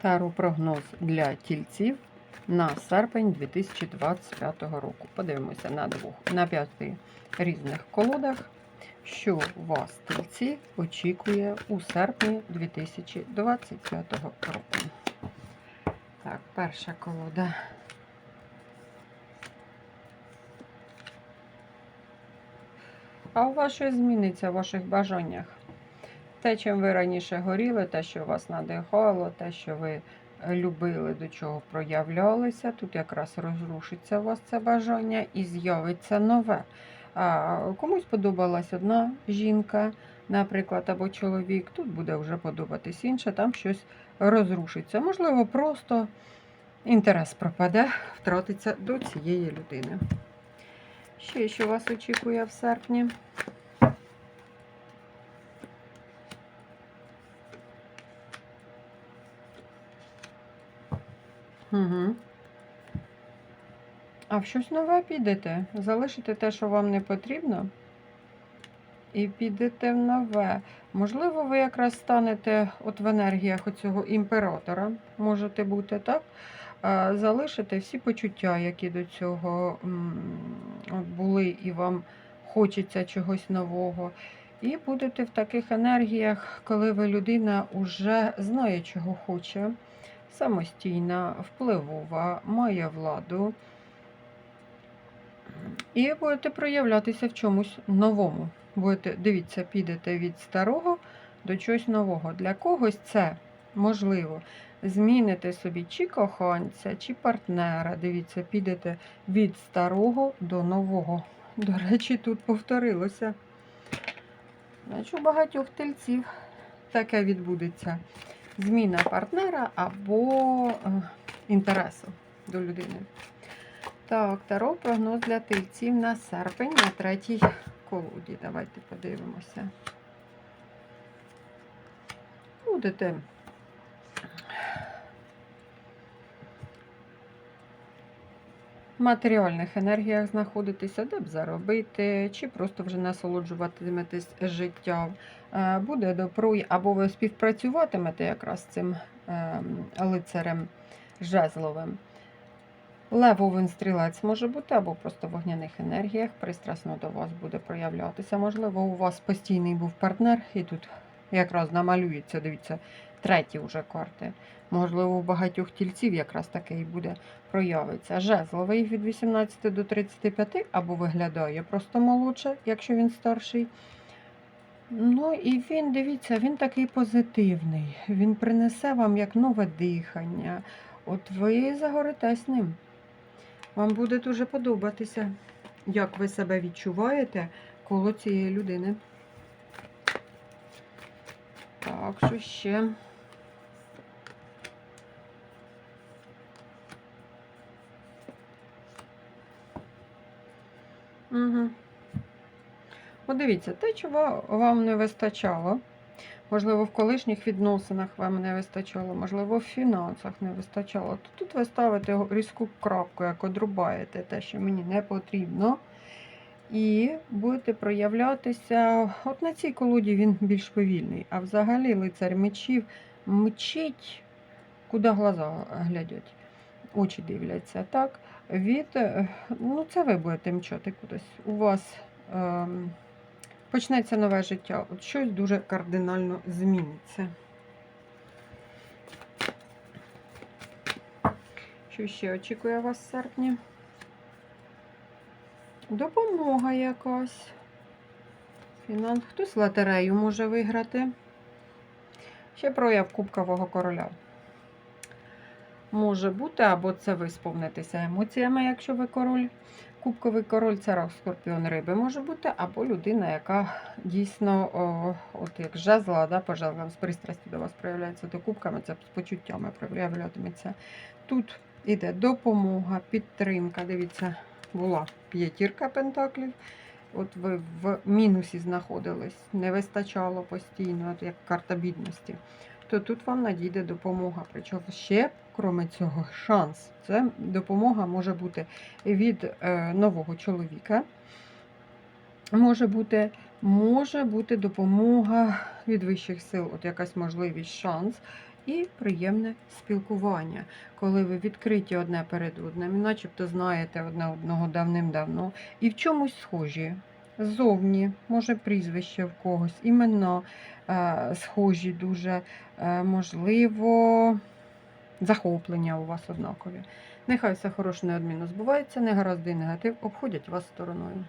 Тару прогноз для тільців на серпень 2025 року. Подивимося на двох, на п'яти різних колодах, що вас тільці очікує у серпні 2025 року. Так, перша колода. А у вас щось зміниться в ваших бажаннях? Те, чим ви раніше горіли, те, що вас надихало, те, що ви любили, до чого проявлялися, тут якраз розрушиться у вас це бажання і з'явиться нове. А комусь подобалась одна жінка, наприклад, або чоловік, тут буде вже подобатись інша, там щось розрушиться. Можливо, просто інтерес пропаде, втратиться до цієї людини. Ще що вас очікує в серпні? Угу. А в щось нове підете. Залишите те, що вам не потрібно, і підете в нове. Можливо, ви якраз станете от в енергіях оцього імператора, можете бути, так? Залишите всі почуття, які до цього були, і вам хочеться чогось нового. І будете в таких енергіях, коли ви людина вже знає, чого хоче самостійна, впливова, має владу. І будете проявлятися в чомусь новому. Будете, дивіться, підете від старого до чогось нового. Для когось це можливо. Зміните собі чи коханця, чи партнера. Дивіться, підете від старого до нового. До речі, тут повторилося. Значить, у багатьох тельців таке відбудеться зміна партнера або е, інтересу до людини. Так, таро прогноз для тильців на серпень на третій колоді. Давайте подивимося. Будете матеріальних енергіях знаходитися, де б заробити, чи просто вже насолоджуватиметесь життям. Е, Буде добро, або ви співпрацюватимете якраз з цим ем, лицарем жезловим. Левовий стрілець може бути, або просто в вогняних енергіях пристрасно до вас буде проявлятися. Можливо, у вас постійний був партнер, і тут якраз намалюється, дивіться, треті вже карти. Можливо, у багатьох тільців якраз таке і буде проявиться. Жезловий від 18 до 35, або виглядає просто молодше, якщо він старший. Ну і він, дивіться, він такий позитивний. Він принесе вам як нове дихання. От ви загоритесь ним. Вам буде дуже подобатися, як ви себе відчуваєте коло цієї людини. Так, що ще? Угу. Подивіться, те, чого вам не вистачало. Можливо, в колишніх відносинах вам не вистачало, можливо, в фінансах не вистачало. То тут ви ставите різку крапку, як одрубаєте те, що мені не потрібно. І будете проявлятися. От на цій колоді він більш повільний. А взагалі лицар мечів мчить, куди глаза глядять, очі дивляться. так? Від, е, ну Це ви будете мчати кудись. У вас. Ем, почнеться нове життя. От щось дуже кардинально зміниться. Що ще очікує вас в серпні? Допомога якась. Фінанс. Хтось лотерею може виграти. Ще прояв Кубкового короля. Може бути, або це ви сповнитеся емоціями, якщо ви король. Кубковий король це рак скорпіон риби може бути, або людина, яка дійсно, о, от як жезла, да, по жезлам з пристрасті до вас проявляється до кубками, це з почуттями проявлятиметься. Тут іде допомога, підтримка. Дивіться, була п'ятірка пентаклів. От ви в мінусі знаходились, не вистачало постійно, як карта бідності. То тут вам надійде допомога. Причому ще крім цього, шанс. Це допомога може бути від е, нового чоловіка. Може бути може бути допомога від вищих сил, от якась можливість, шанс. І приємне спілкування, коли ви відкриті одне перед одним, начебто знаєте одне одного давним-давно, і в чомусь схожі. Ззовні, може, прізвище в когось, імена е, схожі дуже, е, можливо, захоплення у вас однакові. Нехай все хороше неодмінно збувається, негаразди і негатив обходять вас стороною.